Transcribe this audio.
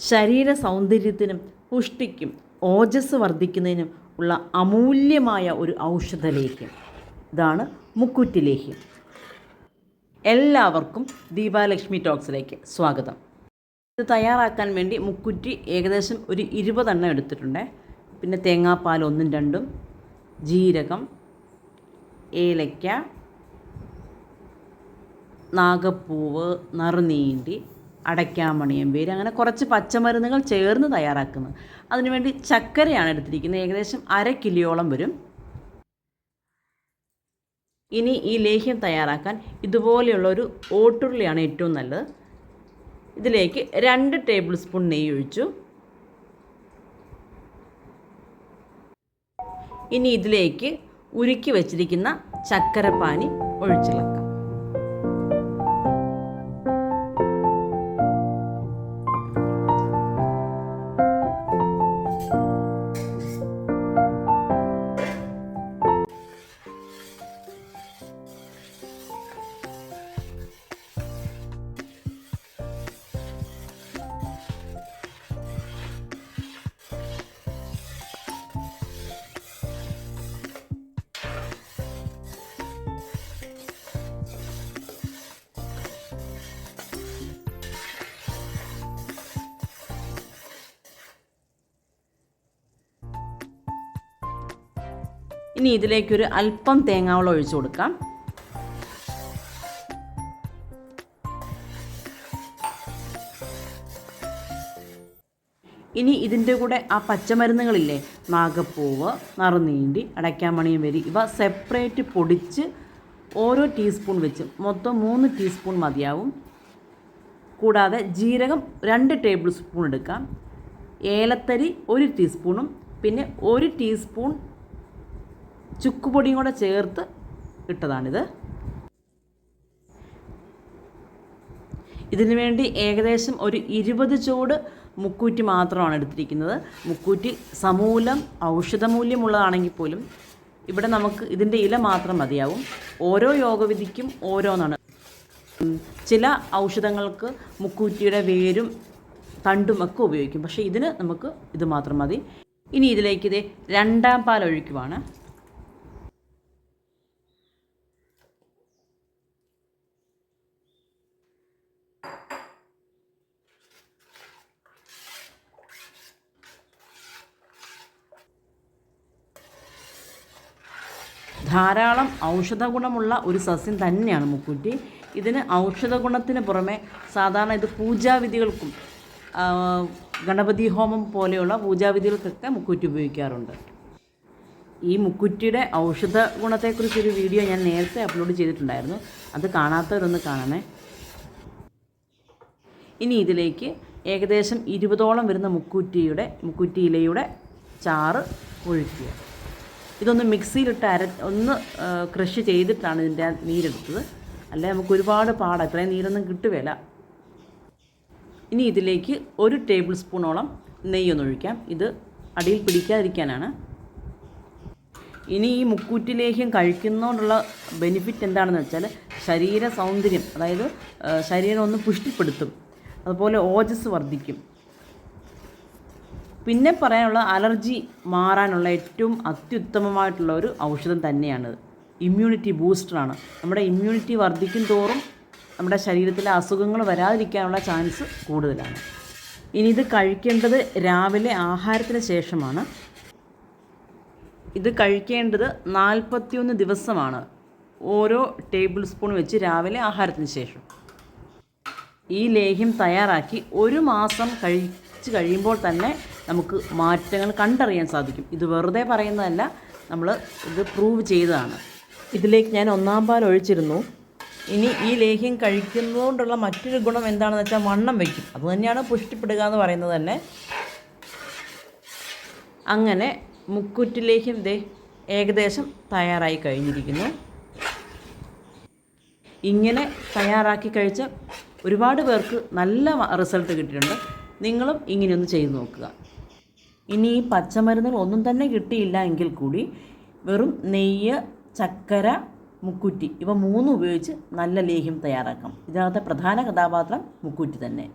ശരീര സൗന്ദര്യത്തിനും പുഷ്ടിക്കും ഓജസ് വർദ്ധിക്കുന്നതിനും ഉള്ള അമൂല്യമായ ഒരു ഔഷധലേഹ്യം. ഇതാണ് മുക്കുറ്റി ലേഹ്യം. എല്ലാവർക്കും ദീപാലക്ഷ്മി ടോക്സിലേക്ക് സ്വാഗതം. ഇത് തയ്യാറാക്കാൻ വേണ്ടി മുക്കുറ്റി ഏകദേശം ഒരു ഇരുപതെണ്ണം എടുത്തിട്ടുണ്ട്. പിന്നെ തേങ്ങാപ്പാൽ ഒന്നും രണ്ടും ജീരകം ഏലയ്ക്ക നാഗപ്പൂവ് നറുനീണ്ടി അടയ്ക്കാമണിയം വേര് അങ്ങനെ കുറച്ച് പച്ചമരുന്നുകൾ ചേർന്ന് തയ്യാറാക്കുന്നത്. അതിനുവേണ്ടി ചക്കരയാണ് എടുത്തിരിക്കുന്നത്. ഏകദേശം അര കിലോയോളം വരും. ഇനി ഈ ലേഹ്യം തയ്യാറാക്കാൻ ഇതുപോലെയുള്ള ഒരു ഓട്ടുരുളിയാണ് ഏറ്റവും നല്ലത്. ഇതിലേക്ക് രണ്ട് ടേബിൾ സ്പൂൺ നെയ്യ് ഒഴിച്ചു. ഇനി ഇതിലേക്ക് ഉരുക്കി വച്ചിരിക്കുന്ന ചക്കരപ്പാനി ഒഴിച്ചിളക്കാം. ഇനി ഇതിലേക്കൊരു അല്പം തേങ്ങാവെള്ളം ഒഴിച്ചു കൊടുക്കാം. ഇനി ഇതിന്റെ കൂടെ ആ പച്ചമരുന്നുകളില്ലേ നാഗപ്പൂവ് നറുനീണ്ടി അടയ്ക്കാമണിയും വരി ഇവ സെപ്പറേറ്റ് പൊടിച്ച് ഓരോ ടീസ്പൂൺ വെച്ച് മൊത്തം മൂന്ന് ടീസ്പൂൺ മതിയാവും. കൂടാതെ ജീരകം രണ്ട് ടേബിൾ സ്പൂൺ എടുക്കാം. ഏലത്തരി ഒരു ടീസ്പൂണും പിന്നെ ഒരു ടീസ്പൂൺ ചുക്കുപൊടിയും കൂടെ ചേർത്ത് ഇട്ടതാണിത്. ഇതിനു വേണ്ടി ഏകദേശം ഒരു ഇരുപത് ചൂട് മുക്കൂറ്റി മാത്രമാണ് എടുത്തിരിക്കുന്നത്. മുക്കൂറ്റി സമൂലം ഔഷധമൂല്യമുള്ളതാണെങ്കിൽ പോലും ഇവിടെ നമുക്ക് ഇതിന്റെ ഇല മാത്രം മതിയാവും. ഓരോ യോഗവിധിക്കും ഓരോന്നാണ്. ചില ഔഷധങ്ങൾക്ക് മുക്കൂറ്റിയുടെ വേരും തണ്ടും ഒക്കെ ഉപയോഗിക്കും. പക്ഷേ ഇതിന് നമുക്ക് ഇത് മാത്രം മതി. ഇനി ഇതിലേക്ക് ഇത് രണ്ടാം പാൽ ഒഴിക്കുവാണ്. ധാരാളം ഔഷധ ഗുണമുള്ള ഒരു സസ്യം തന്നെയാണ് മുക്കുറ്റി. ഇതിന് ഔഷധ ഗുണത്തിന് പുറമെ സാധാരണ ഇത് പൂജാവിധികൾക്കും ഗണപതി ഹോമം പോലെയുള്ള പൂജാവിധികൾക്കൊക്കെ മുക്കുറ്റി ഉപയോഗിക്കാറുണ്ട്. ഈ മുക്കുറ്റിയുടെ ഔഷധ ഗുണത്തെക്കുറിച്ചൊരു വീഡിയോ ഞാൻ നേരത്തെ അപ്ലോഡ് ചെയ്തിട്ടുണ്ടായിരുന്നു. അത് കാണാത്തവരൊന്ന് കാണണേ. ഇനി ഇതിലേക്ക് ഏകദേശം ഇരുപതോളം വരുന്ന മുക്കുറ്റിയുടെ മുക്കുറ്റി ഇലയുടെ ചാറ് ഒഴിക്കുക. ഇതൊന്ന് മിക്സിയിലിട്ട് അര ഒന്ന് ക്രഷ് ചെയ്തിട്ടാണ് ഇതിന്റെ നീരെടുത്തത്. അല്ല നമുക്ക് ഒരുപാട് പാടാം ഇത്രയും നീരൊന്നും കിട്ടുകയില്ല ഇനി ഇതിലേക്ക് ഒരു ടേബിൾ സ്പൂണോളം നെയ്യൊന്ന് ഒഴിക്കാം. ഇത് അടിയിൽ പിടിക്കാതിരിക്കാനാണ്. ഇനി ഈ മുക്കൂറ്റി ലേഹ്യം കഴിക്കുന്നതുകൊണ്ടുള്ള ബെനിഫിറ്റ് എന്താണെന്ന് വെച്ചാൽ ശരീര സൗന്ദര്യം അതായത് ശരീരം ഒന്ന് പുഷ്ടിപ്പെടുത്തും. അതുപോലെ ഓജസ് വർദ്ധിക്കും. പിന്നെ പറയാനുള്ള അലർജി മാറാനുള്ള ഏറ്റവും അത്യുത്തമമായിട്ടുള്ള ഒരു ഔഷധം തന്നെയാണ് ഇമ്മ്യൂണിറ്റി ബൂസ്റ്ററാണ്. നമ്മുടെ ഇമ്മ്യൂണിറ്റി വർദ്ധിക്കും തോറും നമ്മുടെ ശരീരത്തിലെ അസുഖങ്ങൾ വരാതിരിക്കാനുള്ള ചാൻസ് കൂടുതലാണ്. ഇനി ഇത് കഴിക്കേണ്ടത് രാവിലെ ആഹാരത്തിന് ശേഷമാണ്. ഇത് കഴിക്കേണ്ടത് നാൽപ്പത്തിയൊന്ന് ദിവസമാണ്. ഓരോ ടേബിൾ സ്പൂൺ വെച്ച് രാവിലെ ആഹാരത്തിന് ശേഷം. ഈ ലേഹ്യം തയ്യാറാക്കി ഒരു മാസം കഴിച്ച് കഴിയുമ്പോൾ തന്നെ നമുക്ക് മാറ്റങ്ങൾ കണ്ടറിയാൻ സാധിക്കും. ഇത് വെറുതെ പറയുന്നതല്ല നമ്മൾ ഇത് പ്രൂവ് ചെയ്തതാണ്. ഇതിലേക്ക് ഞാൻ ഒന്നാം പാൽ ഒഴിച്ചിരുന്നു. ഇനി ഈ ലേഹ്യം കഴിക്കുന്നതുകൊണ്ടുള്ള മറ്റൊരു ഗുണം എന്താണെന്ന് വെച്ചാൽ വണ്ണം വയ്ക്കും. അത് തന്നെയാണ് പുഷ്ടിപ്പെടുക എന്ന് പറയുന്നത് തന്നെ. അങ്ങനെ മുക്കുറ്റി ലേഹ്യം ദേ ഏകദേശം തയ്യാറായി കഴിഞ്ഞിരിക്കുന്നു. ഇങ്ങനെ തയ്യാറാക്കി കഴിച്ച ഒരുപാട് പേർക്ക് നല്ല റിസൾട്ട് കിട്ടിയിട്ടുണ്ട്. നിങ്ങളും ഇങ്ങനെയൊന്ന് ചെയ്തു നോക്കുക. ഇനി ഈ പച്ചമരുന്നുകൾ ഒന്നും തന്നെ കിട്ടിയില്ല എങ്കിൽ കൂടി വെറും നെയ്യ് ചക്കര മുക്കുറ്റി ഇവ മൂന്നും ഉപയോഗിച്ച് നല്ല ലേഹ്യം തയ്യാറാക്കാം. ഇതിനകത്തെ പ്രധാന കഥാപാത്രം മുക്കുറ്റി തന്നെ.